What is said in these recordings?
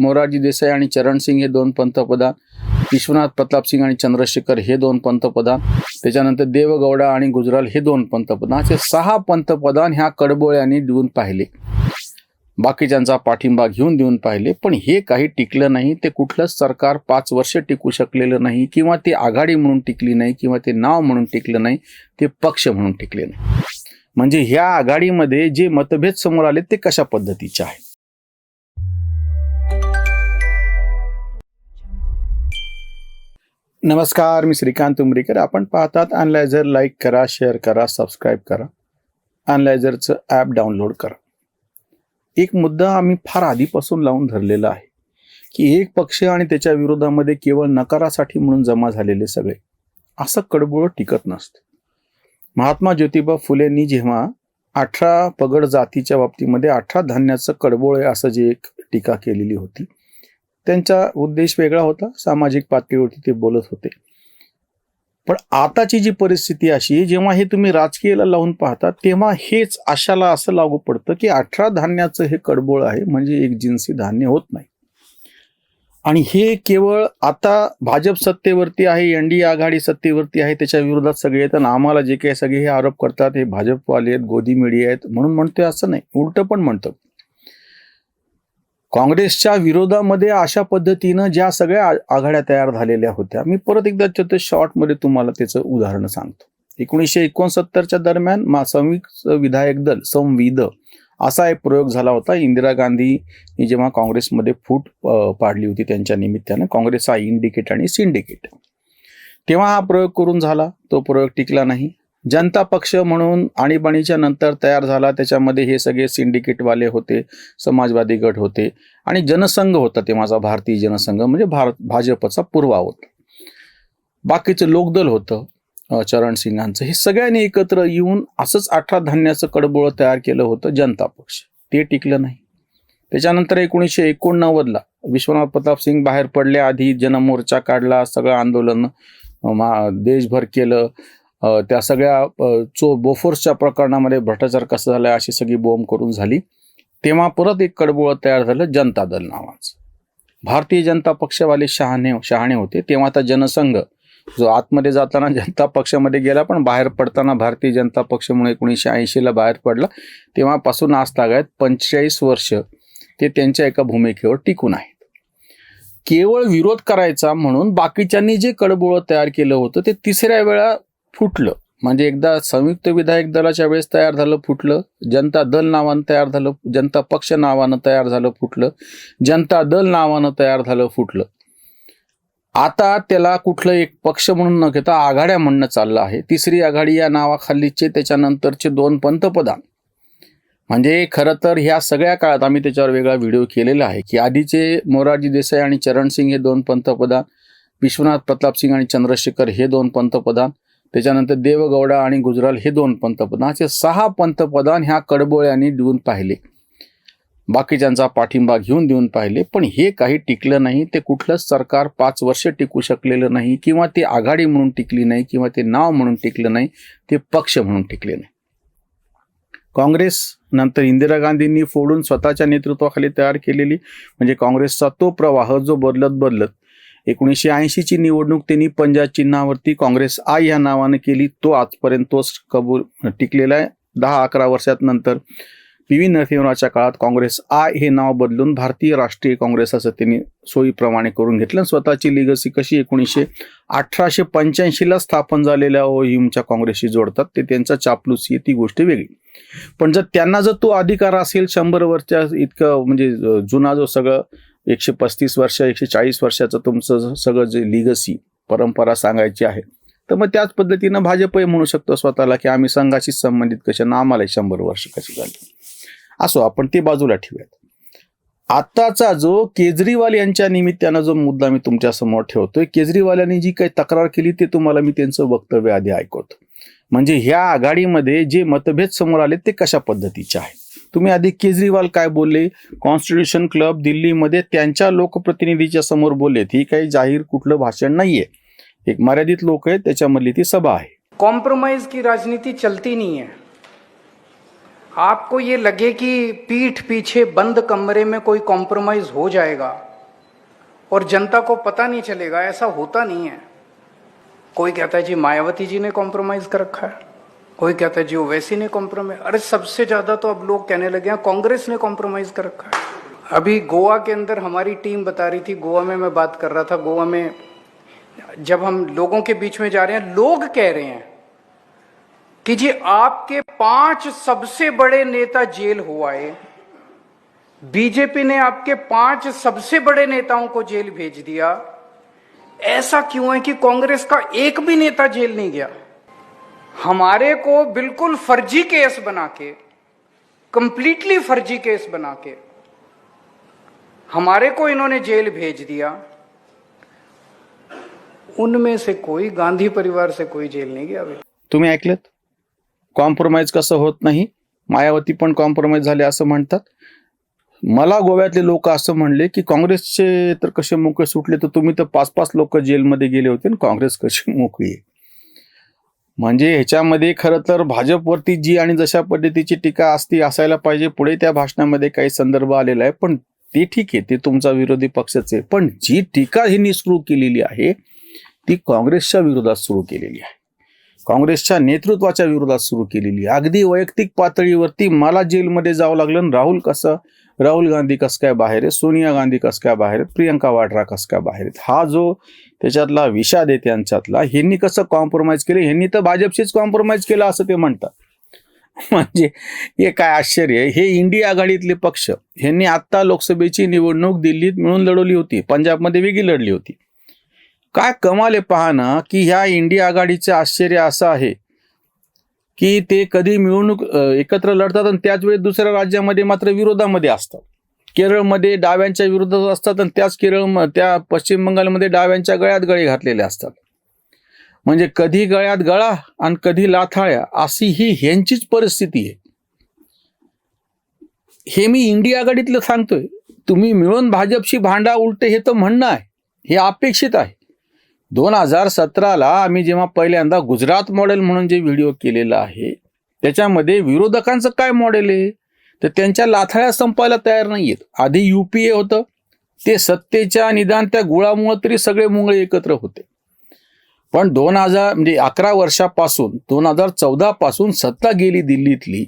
मोरारजी देसाई आणि चरण सिंग हे दोन पंतप्रधान विश्वनाथ प्रताप सिंग आणि चंद्रशेखर हे दोन पंतप्रधान त्याच्यानंतर देवगौडा आणि गुजराल हे दोन पंतप्रधान. असे सहा पंतप्रधान ह्या कडबोळ्यांनी देऊन पाहिले. बाकीच्यांचा पाठिंबा घेऊन देऊन पाहिले. पण हे काही टिकलं नाही. ते कुठलंच सरकार पाच वर्ष टिकू शकलेलं नाही किंवा ते आघाडी म्हणून टिकली नाही किंवा ते नाव म्हणून टिकलं नाही ते पक्ष म्हणून टिकले नाही. म्हणजे ह्या आघाडीमध्ये जे मतभेद समोर आले ते कशा पद्धतीचे आहेत? नमस्कार मी श्रीकांत उमरीकर. आपण पाहतात अनलायझर लाईक करा शेअर करा सबस्क्राईब करा. अनलायझरचं ॲप डाउनलोड करा. एक मुद्दा आम्ही फार आधीपासून लावून धरलेला आहे की एक पक्ष आणि त्याच्या विरोधामध्ये केवळ नकारासाठी म्हणून जमा झालेले सगळे असं कडबोळ टिकत नसतं. महात्मा ज्योतिबा फुलेंनी जेव्हा अठरा पगड जातीच्या बाबतीमध्ये अठरा धान्याचं कडबोळ आहे असं जे एक टीका केलेली होती त्यांचा उद्देश वेगळा होता सामाजिक पातळीवरती ते बोलत होते. पण आताची जी परिस्थिती अशी जेव्हा हे तुम्ही राजकीयला लावून पाहता तेव्हा हेच आशाला असं लागू पडतं की अठरा धान्याचं हे कडबोळ आहे म्हणजे एक जिन्सी धान्य होत नाही. आणि हे केवळ आता भाजप सत्तेवरती आहे एन डी आघाडी सत्तेवरती आहे त्याच्या विरोधात सगळे आहेत आणि आम्हाला जे काही सगळे हे आरोप करतात हे भाजपवाले आहेत गोदी मीडिया आहेत म्हणून म्हणतोय असं नाही उलट पण म्हणतं. काँग्रेसच्या विरोधामध्ये अशा पद्धतीनं ज्या सगळ्या आघाड्या तयार झालेल्या होत्या मी परत एकदा त्याचं शॉर्टमध्ये तुम्हाला त्याचं उदाहरण सांगतो. एकोणीसशे एकोणसत्तरच्या दरम्यान मा संयुक्त विधायक दल संविध असा एक प्रयोग झाला होता. इंदिरा गांधी जेव्हा काँग्रेसमध्ये फूट पाडली होती त्यांच्या निमित्तानं काँग्रेस हा इंडिकेट आणि सिंडिकेट. तेव्हा हा प्रयोग करून झाला. तो प्रयोग टिकला नाही. जनता पक्ष म्हणून आणीबाणीच्या नंतर तयार झाला. त्याच्यामध्ये हे सगळे सिंडिकेटवाले होते समाजवादी गट होते आणि जनसंघ होता ते माझा भारतीय जनसंघ म्हणजे भारत भाजपचा पूर्वा होता. बाकीचं लोकदल होतं चरण सिंगांचं हे सगळ्यांनी एकत्र येऊन असंच अठरा धान्याचं कडबोळ तयार केलं होतं जनता पक्ष. ते टिकलं नाही. त्याच्यानंतर एकोणीसशे एकोणनव्वदला विश्वनाथ प्रताप सिंग बाहेर पडल्याआधी जनमोर्चा काढला सगळं आंदोलन देशभर केलं. त्या सगळ्या जो चो बोफोर्सच्या प्रकरणामध्ये भ्रष्टाचार कसा झाला अशी सगळी बोंब करून झाली. तेव्हा परत एक कडबोळ तयार झालं जनता दल नावाचं. भारतीय जनता पक्षवाले शहाणे शहाणे होते. तेव्हा आता जनसंघ जो आतमध्ये जाताना जनता पक्षामध्ये गेला पण बाहेर पडताना भारतीय जनता पक्ष म्हणून एकोणीसशे ऐंशीला बाहेर पडला. तेव्हापासून आज तागायत पंचेचाळीस वर्ष ते त्यांच्या एका भूमिकेवर टिकून आहेत. केवळ विरोध करायचा म्हणून बाकीच्यांनी जे कडबोळं तयार केलं होतं ते तिसऱ्या वेळा फुटलं. म्हणजे एकदा संयुक्त विधायक दलाच्या वेळेस तयार झालं फुटलं. जनता दल नावानं तयार झालं जनता पक्ष नावानं तयार झालं फुटलं. जनता दल नावानं तयार झालं फुटलं. आता त्याला कुठलं एक पक्ष म्हणून न घेता आघाड्या म्हणणं चाललं आहे. तिसरी आघाडी या नावाखालीचे त्याच्यानंतरचे दोन पंतप्रधान. म्हणजे खरं तर ह्या सगळ्या काळात आम्ही त्याच्यावर वेगळा व्हिडिओ केलेला आहे की आधीचे मोरारजी देसाई आणि चरण सिंग हे दोन पंतप्रधान विश्वनाथ प्रताप सिंग आणि चंद्रशेखर हे दोन पंतप्रधान त्याच्यानंतर देवगौडा आणि गुजराल हे दोन पंतप्रधान असे सहा पंतप्रधान ह्या कडबोळ्यांनी देऊन पाहिले. बाकीच्यांचा पाठिंबा घेऊन देऊन पाहिले. पण हे काही टिकलं नाही. ते कुठलंच सरकार पाच वर्ष टिकू शकलेलं नाही किंवा ते आघाडी म्हणून टिकली नाही किंवा ते नाव म्हणून टिकलं नाही ते पक्ष म्हणून टिकले नाही. काँग्रेस नंतर इंदिरा गांधींनी फोडून स्वतःच्या नेतृत्वाखाली तयार केलेली म्हणजे काँग्रेसचा तो प्रवाह जो बदलत बदलत एकोणीसशे ऐंशीची निवडणूक त्यांनी पंजाब चिन्हावरती काँग्रेस आय या नावाने केली. तो आजपर्यंत तोच कबूल टिकलेला आहे. दहा अकरा वर्षात नंतर पी व्ही नरसिंहरावच्या काळात काँग्रेस आय हे नाव बदलून भारतीय राष्ट्रीय काँग्रेस असं त्यांनी सोयीप्रमाणे करून घेतलं. स्वतःची लिगसी कशी एकोणीसशे अठराशे पंच्याऐंशीला स्थापन झालेल्या ओहिमच्या काँग्रेसशी जोडतात ते त्यांचा चापलूसी आहे ती गोष्ट वेगळी. पण जर त्यांना जर तो अधिकार असेल शंभर वर्षा इतकं म्हणजे जुना जो सगळं एकशे पस्तीस वर्ष एकशे चाळीस वर्षाचं तुमचं सगळं जे लिगसी परंपरा सांगायची आहे. तर मग त्याच पद्धतीनं भाजपही म्हणू शकतो स्वतःला की आम्ही संघाशी संबंधित कशा ना आम्हाला शंभर वर्ष कशी झाली. असो आपण ते बाजूला ठेवूयात. आताचा जो केजरीवाल यांच्या निमित्तानं जो मुद्दा मी तुमच्यासमोर ठेवतोय केजरीवालांनी जी काही तक्रार केली ते तुम्हाला मी त्यांचं वक्तव्य आधी ऐकवतो. म्हणजे ह्या आघाडीमध्ये जे मतभेद समोर आले ते कशा पद्धतीचे आहेत? तुम्ही आधी केजरीवाल काय बोलले? कॉन्स्टिट्यूशन क्लब दिल्लीमध्ये त्यांच्या लोकप्रतिनिधीच्या समोर बोललेत ही काही जाहीर कुठलं भाषण नाहीये. एक मर्यादित लोक आहेत, त्याच्यामधली ती सभा आहे. कॉम्प्रोमाइज की राजनीति चलती नहीं है. आपको ये लगे कि पीठ पीछे बंद कमरे में कोई कॉम्प्रोमाइज हो जाएगा और जनता को पता नहीं चलेगा, ऐसा होता नहीं है। कोई कहता है, जी, मायावती जी ने कॉम्प्रोमाइज कर रखा है। कोई कहता है, जी ओवैसी ने कॉम्प्रोमाइज अरे, सबसे ज़्यादा तो अब लोग कहने लगे हैं, कांग्रेस ने कॉम्प्रोमाइज कर रखा है। अभी गोवा के अंदर हमारी टीम बता रही थी, गोवा में मैं बात कर रहा था, गोवा में जब हम लोगों के बीच में जा रहे हैं, लोग कह रहे हैं कि, जी, आपके पाँच सबसे बड़े नेता जेल हो आए। बीजेपी ने आपके पाँच सबसे बड़े नेताओं को जेल भेज दिया। ऐसा क्यों है कि कांग्रेस का एक भी नेता जेल नहीं गया? हमारे को बिल्कुल फर्जी केस बना के कंप्लीटली फर्जी केस बना के हमारे को इन्होंने जेल भेज दिया। उनमें से कोई गांधी परिवार से कोई जेल नहीं गया। तुम्ही ऐकलेत? कॉम्प्रोमाइज कसं होत नाही? मायावती पण कॉम्प्रोमाइज झाले असं म्हणतात. मला गोव्यातले लोक असं म्हणले की काँग्रेसचे तर कसे मोकळे सुटले तर तुम्ही तर पाच पाच लोक जेलमध्ये गेले होते आणि काँग्रेस कशी मोकळी आहे? म्हणजे ह्याच्यामध्ये खरं तर भाजपवरती जी आणि जशा पद्धतीची टीका असती असायला पाहिजे. पुढे त्या भाषणामध्ये काही संदर्भ आलेला आहे. पण ते ठीक आहे. ते तुमचा विरोधी पक्षच आहे. पण जी टीका ह्यांनी सुरू केलेली आहे ती काँग्रेसच्या विरोधात सुरू केलेली आहे. काँग्रेसच्या नेतृत्वाच्या विरोधात सुरू केलेली आहे. अगदी वैयक्तिक पातळीवरती मला जेलमध्ये जावं लागलं आणि राहुल कसं राहुल गांधी कस काय बाहेर आहेत? सोनिया गांधी कस काय बाहेर आहेत? प्रियंका वाड्रा कस काय बाहेर आहेत? हा जो त्याच्यातला विषाद आहे त्यांच्यातला ह्यांनी कसं कॉम्प्रोमाइज केलं? ह्यांनी तर भाजपशीच कॉम्प्रोमाइज केलं असं ते म्हणतात. म्हणजे हे काय आश्चर्य आहे? हे इंडिया आघाडीतले पक्ष ह्यांनी आत्ता लोकसभेची निवडणूक दिल्लीत मिळून लढवली होती. पंजाबमध्ये वेगळी लढली होती. काय कमाल आहे पहा ना की ह्या इंडिया आघाडीचं आश्चर्य असं आहे. की ते कधी मिळवणूक एकत्र लढतात आणि त्याच वेळी दुसऱ्या राज्यामध्ये मात्र विरोधामध्ये असतात. केरळमध्ये डाव्यांच्या विरोधात असतात आणि त्याच केरळ त्या पश्चिम बंगालमध्ये डाव्यांच्या गळ्यात गळे घातलेले असतात. म्हणजे कधी गळ्यात गळा आणि कधी लाथाळ्या अशी ही ह्यांचीच परिस्थिती आहे. हे मी इंडिया आघाडीतलं सांगतोय. तुम्ही मिळून भाजपशी भांडा उलटे हे तर म्हणणं आहे. हे अपेक्षित आहे. दोन हजार सतराला आम्ही जेव्हा पहिल्यांदा गुजरात मॉडेल म्हणून जे व्हिडिओ केलेला आहे त्याच्यामध्ये विरोधकांचं काय मॉडेल आहे? तर त्यांच्या लाथाळ्या संपायला तयार नाहीयेत. आधी युपीए होतं ते सत्तेच्या निदान त्या गुळामुळं तरी सगळे मुंगळे एकत्र होते. पण दोन हजार म्हणजे अकरा वर्षापासून दोन हजार चौदापासून सत्ता गेली दिल्लीतली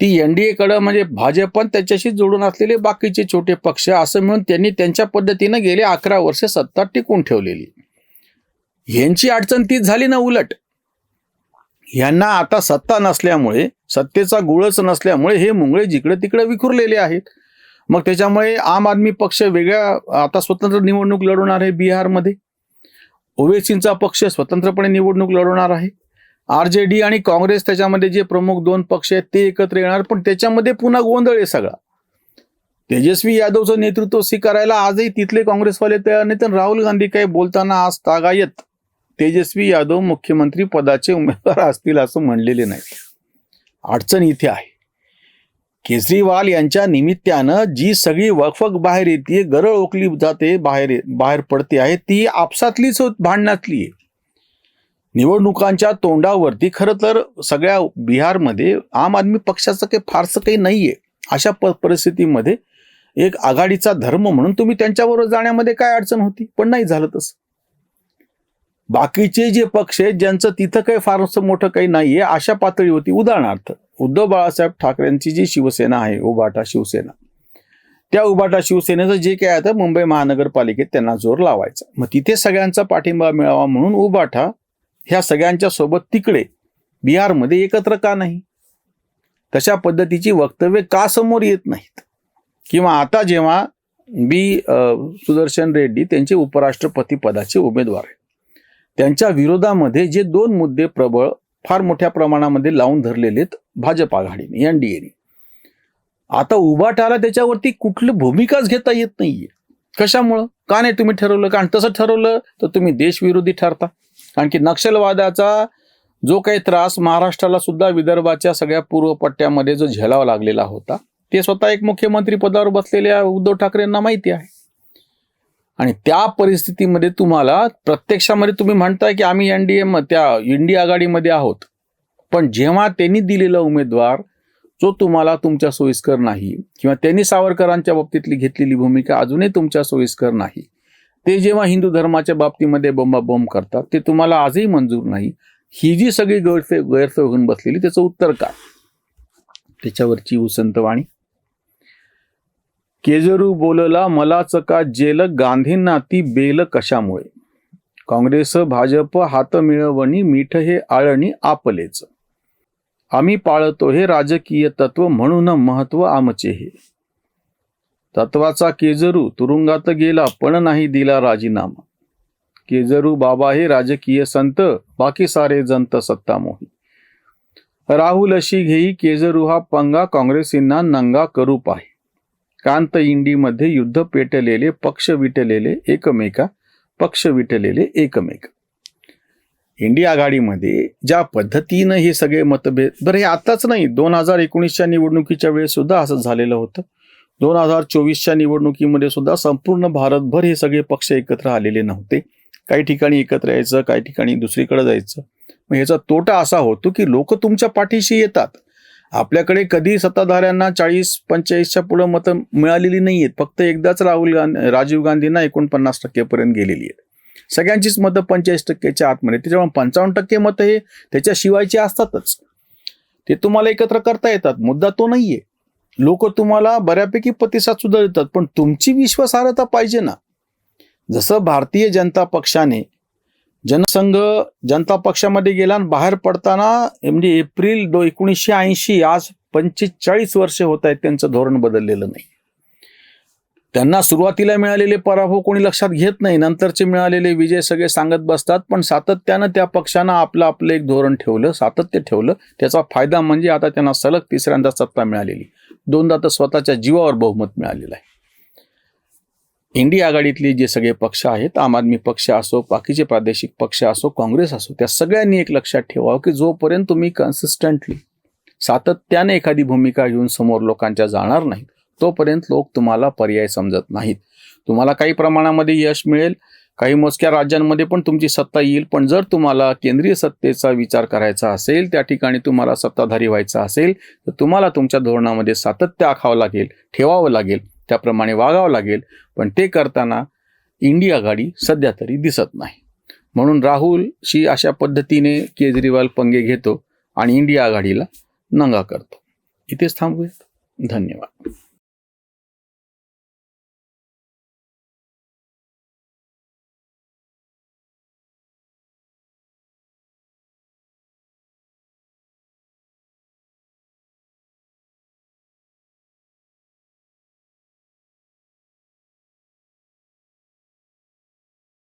ती एनडीएकडं म्हणजे भाजप पण त्याच्याशी जोडून असलेले बाकीचे छोटे पक्ष असं मिळून त्यांनी त्यांच्या पद्धतीनं गेले अकरा वर्ष सत्ता टिकून ठेवलेली. यांची अडचण तीच झाली ना उलट. यांना आता सत्ता नसल्यामुळे सत्तेचा गुळच नसल्यामुळे हे मुंगळे जिकडे तिकडे विखुरलेले आहेत. मग त्याच्यामुळे आम आदमी पक्ष वेगळ्या आता स्वतंत्र निवडणूक लढवणार आहे बिहारमध्ये. ओवेसींचा पक्ष स्वतंत्रपणे निवडणूक लढवणार आहे. आर जे डी आणि काँग्रेस त्याच्यामध्ये जे प्रमुख दोन पक्ष आहेत ते एकत्र येणार पण त्याच्यामध्ये पुन्हा गोंधळ आहे सगळा. तेजस्वी यादवचं नेतृत्व स्वीकारायला आजही तिथले काँग्रेसवाले तयार नाही तर राहुल गांधी काही बोलताना आज तागायत. तेजस्वी यादव मुख्यमंत्री पदाचे उमेदवार असतील असं म्हणलेले नाही. अडचण इथे आहे. केजरीवाल यांच्या निमित्तानं जी सगळी वकफक बाहेर येते गरळ ओकली जाते बाहेर बाहेर पडते आहे ती आपसातलीच भांडणातली आहे. निवडणुकांच्या तोंडावरती खरं तर सगळ्या बिहारमध्ये आम आदमी पक्षाचं काही फारसं काही नाही आहे अशा प परिस्थितीमध्ये एक आघाडीचा धर्म म्हणून तुम्ही त्यांच्याबरोबर जाण्यामध्ये काय अडचण होती? पण नाही झालं तसं. बाकीचे जे पक्ष आहेत ज्यांचं तिथं काही फारसं मोठं काही नाहीये अशा पातळी होती उदाहरणार्थ उद्धव बाळासाहेब ठाकरेंची जी शिवसेना आहे उभाटा शिवसेना त्या उभाटा शिवसेनेचं जे काय आता मुंबई महानगरपालिकेत त्यांना जोर लावायचा. मग तिथे सगळ्यांचा पाठिंबा मिळावा म्हणून उभाटा ह्या सगळ्यांच्या सोबत तिकडे बिहारमध्ये एकत्र का नाही? तशा पद्धतीची वक्तव्य का समोर येत नाहीत? किंवा आता जेव्हा बी सुदर्शन रेड्डी त्यांचे उपराष्ट्रपती पदाचे उमेदवार आहेत. त्यांच्या विरोधामध्ये जे दोन मुद्दे प्रबळ फार मोठ्या प्रमाणामध्ये लावून धरलेले आहेत भाजप आघाडीने एनडीएने आता उभाटाला त्याच्यावरती कुठली भूमिकाच घेता येत नाहीये. कशामुळं? का नाही तुम्ही ठरवलं? कारण तसं ठरवलं तर तुम्ही देशविरोधी ठरता. कारण की नक्षलवादाचा जो काही त्रास महाराष्ट्राला सुद्धा विदर्भाच्या सगळ्या पूर्व पट्ट्यामध्ये जो झेलावा लागलेला होता ते स्वतः एक मुख्यमंत्री पदावर बसलेल्या उद्धव ठाकरेंना माहिती आहे. आणि त्या परिस्थितीमध्ये तुम्हाला प्रत्यक्षामध्ये तुम्ही म्हणताय की आम्ही एन डी एम त्या इंडिया आघाडीमध्ये आहोत. पण जेव्हा त्यांनी दिलेला उमेदवार जो तुम्हाला तुमच्या सोयीस्कर नाही किंवा त्यांनी सावरकरांच्या बाबतीतली घेतलेली भूमिका अजूनही तुमच्या सोयीस्कर नाही ते जेव्हा हिंदू धर्माच्या बाबतीमध्ये बोंबाबोंब करतात ते तुम्हाला आजही मंजूर नाही. ही जी सगळी गैरसोय गैरसोय होऊन बसलेली त्याचं उत्तर काय? त्याच्यावरची उसंतवाणी केजरू बोलला मलाच का जेल गांधींना ती बेल कशामुळे? काँग्रेस भाजप हात मिळवणी मीठ हे आळणी आपलेच. आम्ही पाळतो हे राजकीय तत्व म्हणून महत्त्व आमचे हे. तत्वाचा केजरू तुरुंगात गेला पण नाही दिला राजीनामा. केजरू बाबा हे राजकीय संत बाकी सारे जंत सत्तामोही. राहुल अशी घेई केजरू हा पंगा काँग्रेसींना नंगा करू पाहे कांत इंडीमध्ये युद्ध पेटलेले पक्ष विटलेले एकमेका पक्ष विटलेले एकमेक. इंडी आघाडीमध्ये ज्या पद्धतीनं हे सगळे मतभेद बरं हे आताच नाही दोन हजार एकोणीसच्या निवडणुकीच्या वेळेस सुद्धा असं झालेलं होतं. दोन हजार चोवीसच्या निवडणुकीमध्ये सुद्धा संपूर्ण भारतभर हे सगळे पक्ष एकत्र आलेले नव्हते. काही ठिकाणी एकत्र यायचं काही ठिकाणी दुसरीकडे जायचं. मग ह्याचा तोटा असा होतो की लोक तुमच्या पाठीशी येतात. आपल्याकडे कधी सत्ताधाऱ्यांना चाळीस पंचेचाळीसच्या पुढं मतं मिळालेली नाही आहेत फक्त एकदाच राहुल गांधी राजीव गांधींना एकोणपन्नास टक्केपर्यंत गेलेली आहेत. सगळ्यांचीच मतं पंचेचाळीस टक्क्याच्या आतमध्ये त्याच्यामुळे पंचावन्न टक्के मतं हे त्याच्याशिवायची असतातच. ते तुम्हाला एकत्र करता येतात. मुद्दा तो नाहीये. लोक तुम्हाला बऱ्यापैकी प्रतिसाद सुद्धा देतात. पण तुमची विश्वासार्हता पाहिजे ना. जसं भारतीय जनता पक्षाने जनसंघ जनता पक्षामध्ये गेला आणि बाहेर पडताना म्हणजे एप्रिल दो एकोणीसशे ऐंशी आज पंचेचाळीस वर्ष होत आहेत त्यांचं धोरण बदललेलं नाही. त्यांना सुरुवातीला मिळालेले पराभव कोणी लक्षात घेत नाही नंतरचे मिळालेले विजय सगळे सांगत बसतात पण सातत्यानं त्या पक्षानं आपलं आपलं एक धोरण ठेवलं सातत्य ठेवलं. त्याचा फायदा म्हणजे आता त्यांना सलग तिसऱ्यांदा सत्ता मिळालेली. दोनदा तर स्वतःच्या जीवावर बहुमत मिळालेलं आहे. इंडिया आघाडीतले जे सगळे पक्ष आहेत आम आदमी पक्ष असो बाकीचे प्रादेशिक पक्ष असो काँग्रेस असो त्या सगळ्यांनी एक लक्षात ठेवावं की जोपर्यंत तुम्ही कन्सिस्टंटली सातत्याने एखादी भूमिका घेऊन समोर लोकांच्या जाणार नाहीत तोपर्यंत लोक तुम्हाला पर्याय समजत नाहीत. तुम्हाला काही प्रमाणामध्ये यश मिळेल काही मोजक्या राज्यांमध्ये पण तुमची सत्ता येईल पण जर तुम्हाला केंद्रीय सत्तेचा विचार करायचा असेल त्या ठिकाणी तुम्हाला सत्ताधारी व्हायचं असेल तर तुम्हाला तुमच्या धोरणामध्ये सातत्य आखावं लागेल ठेवावं लागेल. त्याप्रमाणे वागावं लागेल पण ते करताना इंडिया आघाडी सध्या तरी दिसत नाही. म्हणून राहुलशी अशा पद्धतीने केजरीवाल पंगे घेतो आणि इंडिया आघाडीला नंगा करतो. इथेच थांबूयात. धन्यवाद.